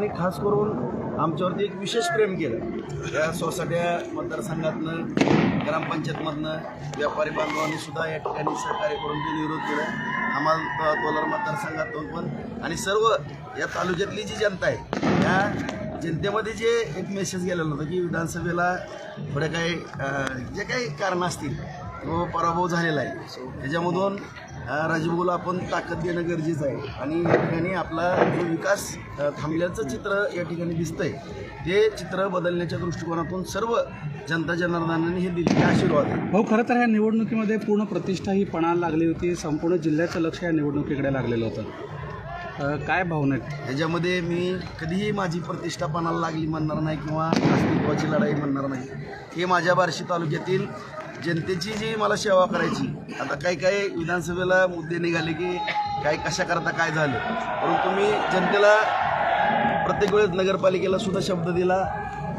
आणि खास करून आमच्यावरती एक विशेष प्रेम केलं. या सोसाट्या मतदारसंघातनं ग्रामपंचायतमधनं व्यापारी बांधवांनी सुद्धा या ठिकाणी सहकार्य करून ते विरोध केलं. आम्हाला कोलार मतदारसंघातून पण आणि सर्व या तालुक्यातली जी जनता आहे या जनतेमध्ये जे एक मेसेज गेलेला होता की विधानसभेला थोडे काही जे काही कारणं असतील तो पराभव झालेला आहे. त्याच्यामधून राजभाऊला आपण ताकद देणं गरजेचं आहे. आणि या ठिकाणी आपला जो विकास थांबल्याचं चित्र या ठिकाणी दिसतंय. ते चित्र बदलण्याच्या दृष्टिकोनातून सर्व जनता जनार्दनाने हे दिलेले आशीर्वाद आहे. भाऊ खरं तर ह्या निवडणुकीमध्ये पूर्ण प्रतिष्ठा ही पणाला लागली होती. संपूर्ण जिल्ह्याचं लक्ष या निवडणुकीकडे लागलेलं होतं. काय भावना आहेत? ह्याच्यामध्ये मी कधीही माझी प्रतिष्ठा पणाला लागली म्हणणार नाही किंवा अस्तित्वाची लढाई म्हणणार नाही. हे माझ्या बार्शी तालुक्यातील जनतेची जी मला सेवा करायची आता काही काही विधानसभेला मुद्दे निघाले की काय कशा करता काय झालं. परंतु मी जनतेला प्रत्येक वेळेस नगरपालिकेला सुद्धा शब्द दिला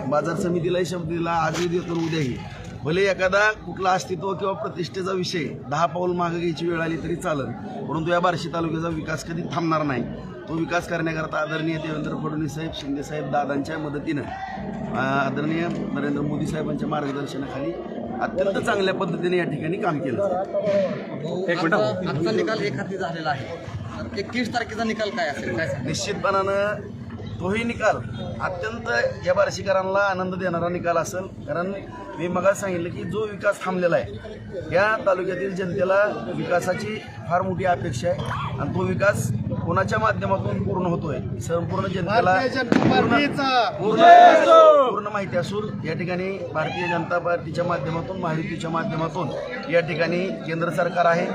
बाजार समितीलाही शब्द दिला आजही देतो उद्याही. भले एखादा कुठला अस्तित्व किंवा प्रतिष्ठेचा विषय दहा पाऊल मागे घ्यायची वेळ आली तरी चालेल परंतु या बार्शी तालुक्याचा विकास कधी थांबणार नाही. तो विकास करण्याकरता आदरणीय देवेंद्र फडणवीस साहेब शिंदे साहेब दादांच्या मदतीनं आदरणीय नरेंद्र मोदी साहेबांच्या मार्गदर्शनाखाली अत्यंत चांगल्या पद्धतीने या ठिकाणी काम केलं. एक मिनिट. आजचा निकाल एक हाती झालेला आहे. एकवीस तारखेचा निकाल काय असेल? काय? निश्चितपणानं तोही निकाल अत्यंत या बार्शीकरांना आनंद देणारा निकाल असेल. कारण मी मगा सांगितलं की जो विकास थांबलेला आहे या तालुक्यातील जनतेला विकासाची फार मोठी अपेक्षा आहे. आणि तो विकास कोणाच्या माध्यमातून पूर्ण होतोय? संपूर्ण जनतेला पूर्ण- पूर्ण पूर्ण माहिती असून या ठिकाणी भारतीय जनता पार्टीच्या माध्यमातून महायुतीच्या माध्यमातून या ठिकाणी केंद्र सरकार आहे.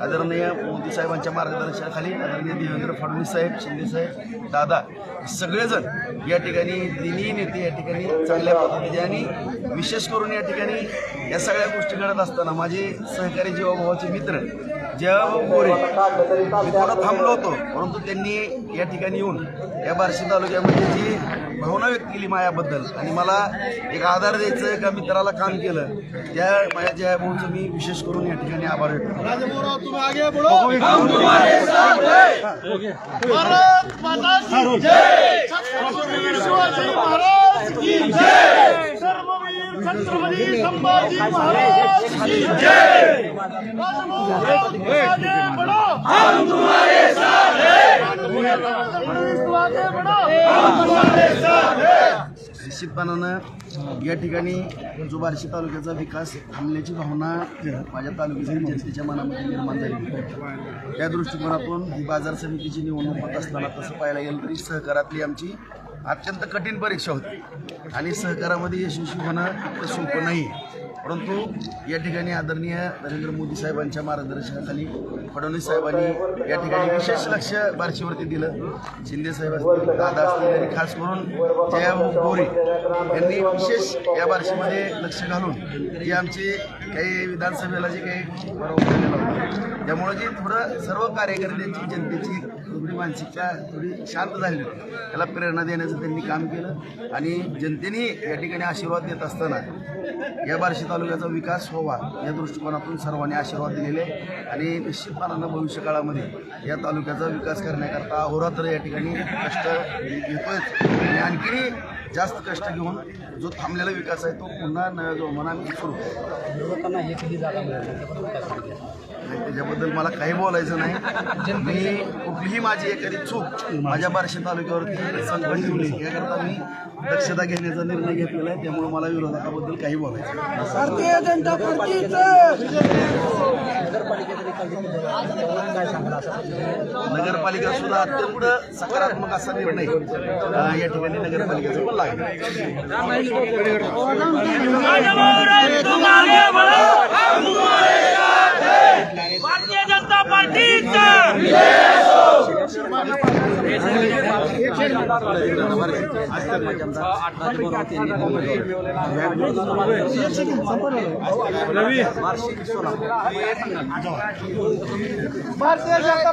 आदरणीय मोदी साहेबांच्या मार्गदर्शनाखाली आदरणीय देवेंद्र फडणवीस साहेब शिंदे साहेब दादा सगळेजण या ठिकाणी दिनी नेते या ठिकाणी चांगल्या पद्धतीने आणि विशेष करून या ठिकाणी या सगळ्या गोष्टी घडत असताना माझे सहकारी जीवाभावाचे मित्र जयभाऊ गोरे मी थोडं थांबलो होतो. परंतु त्यांनी या ठिकाणी येऊन या बार्शी तालुक्यामध्ये जी भावना व्यक्त केली मायाबद्दल आणि मला एक आधार द्यायचं एका मित्राला काम केलं त्या माझ्या जयभाऊचं मी विशेष करून या ठिकाणी आभार व्यक्त निश्चितपणानं या ठिकाणी जो बार्शी तालुक्याचा विकास थांबण्याची भावना माझ्या तालुक्यातील जनतेच्या मनामध्ये निर्माण झाली त्या दृष्टिकोनातून ही बाजार समितीची निवडणूक होत असताना तसं पाहायला गेलं तरी सहकारातली आमची अत्यंत कठीण परीक्षा होती. आणि सहकारामध्ये यशस्वी होणं इतकं सोपं नाही. परंतु या ठिकाणी आदरणीय नरेंद्र मोदी साहेबांच्या मार्गदर्शनाखाली फडणवीस साहेबांनी या ठिकाणी विशेष लक्ष बारशीवरती दिलं. शिंदे साहेब असतील दादा असतील आणि खास करून जयाभाऊ गोरे यांनी विशेष या बारशीमध्ये लक्ष घालून जे आमचे काही विधानसभेला जे काही बरोबर त्यामुळे जे थोडं सर्व कार्यकर्त्यांची जनतेची थोडी मानसिकता थोडी शांत झाली होती. त्याला प्रेरणा देण्याचं त्यांनी काम केलं आणि जनतेने या ठिकाणी आशीर्वाद देत असताना या बार्शी तालुक्याचा विकास व्हावा या दृष्टिकोनातून सर्वांनी आशीर्वाद दिलेले आणि निश्चितपणानं भविष्यकाळामध्ये या तालुक्याचा विकास करण्याकरता अहोरात्र या ठिकाणी कष्ट घेतोय आणि आणखी जास्त कष्ट घेऊन जो थांबलेला विकास आहे तो पुन्हा नव्या जोमानं सुरू आणि त्याच्याबद्दल मला काही बोलायचं नाही. मी कुठलीही माझी एखादी चूक माझ्या बार्शी तालुक्यावरती संघटित होईल याकरता मी दक्षता घेण्याचा निर्णय घेतलेला आहे त्यामुळे मला विरोधकाबद्दल काही बोलायचं नाही. भारतीय जनता पार्टीचं! नगरपालिका सुद्धा अत्यंत सकारात्मक असा निर्णय या ठिकाणी नगरपालिकेचा. पण लागला भारतीय जनता पार्टीचं भारतीय जनता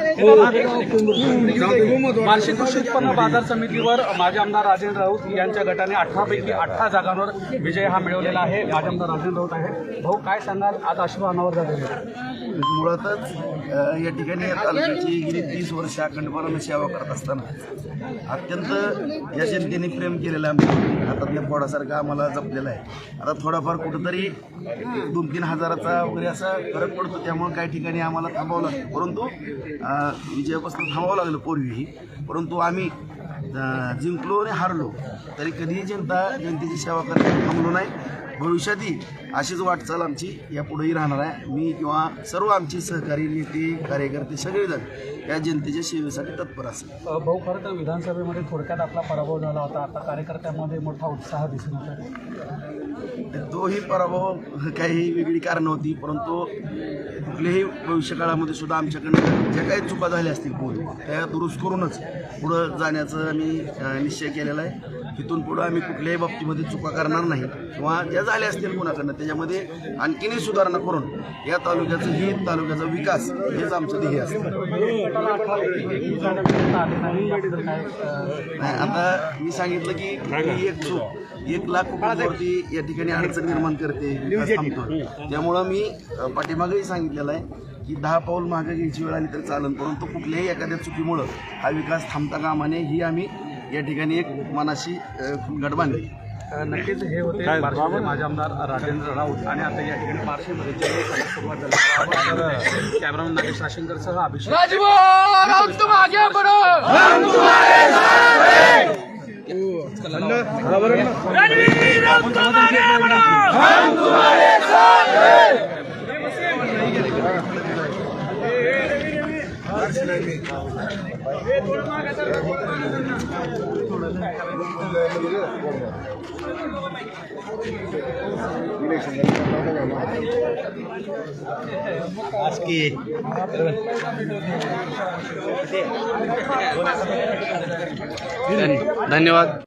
वार्षिक कृषी उत्पन्न बाजार समितीवर माजी आमदार राजेंद्र राऊत यांच्या गटाने अठरापैकी अठरा जागांवर विजय हा मिळवलेला आहे. माजी आमदार राजेंद्र राऊत आहे भाऊ काय सांगाल? आज अश्वहानावर झालेले मुळातच या ठिकाणी या तालुक्याची गेली तीस वर्ष अखंडपणानं सेवा करत असताना अत्यंत या जनतेने प्रेम केलेलं आहे आमच्या हातातल्या पोडासारखं आम्हाला जपलेला आहे. आता थोडाफार कुठंतरी दोन तीन हजाराचा वगैरे असा फरक पडतो त्यामुळे काही ठिकाणी आम्हाला थांबावं लागतं. परंतु विजयापासून थांबावं लागलं पूर्वीही. परंतु आम्ही जिंकलो आणि हारलो. तरी कधीही जनता जनतेची सेवा करायला थांबलो नाही. भविष्यातही अशीच वाटचाल आमची यापुढेही राहणार आहे. मी किंवा सर्व आमचे सहकारी नेते कार्यकर्ते सगळेजण या जनतेच्या सेवेसाठी तत्पर असेल भाऊ खरं तर विधानसभेमध्ये थोडक्यात आपला पराभव झाला होता. आता कार्यकर्त्यांमध्ये मोठा उत्साह दिसून तोही पराभव काही वेगळी कारणं होती परंतु कुठल्याही भविष्यकाळामध्ये सुद्धा आमच्याकडनं ज्या काही चुका झाल्या असतील पूर्वी त्या दुरुस्त करूनच पुढं जाण्याचं आम्ही निश्चय केलेला आहे. तिथून पुढं आम्ही कुठल्याही बाबतीमध्ये चुका करणार नाही. किंवा ज्या झाल्या असतील कुणाकडनं त्याच्यामध्ये आणखीनही सुधारणा करून या तालुक्याचं ही तालुक्याचा विकास हेच आमचं ध्येय असतं. नाही आता मी सांगितलं की ही एक चूक एक लाख कुटुंबावरती या ठिकाणी अडचण निर्माण करते विकास थांबतो त्यामुळं मी पाठीमागेही सांगितलेलं आहे की दहा पाऊल मागे घ्यायची वेळ आली तर चालन परंतु कुठल्याही एखाद्या चुकीमुळं हा विकास थांबता कामाने ही आम्ही या ठिकाणी एक मनाशी गट बांधली नक्कीच हे होते बार्शीचे माझे आमदार राजेंद्र राऊत आणि आता या ठिकाणी बार्शीमध्ये जल्लोषाला सुरुवात झाली तर कॅमेरामॅन नागेश राशंकरसह अभिषेक राजू আজকে धन्यवाद.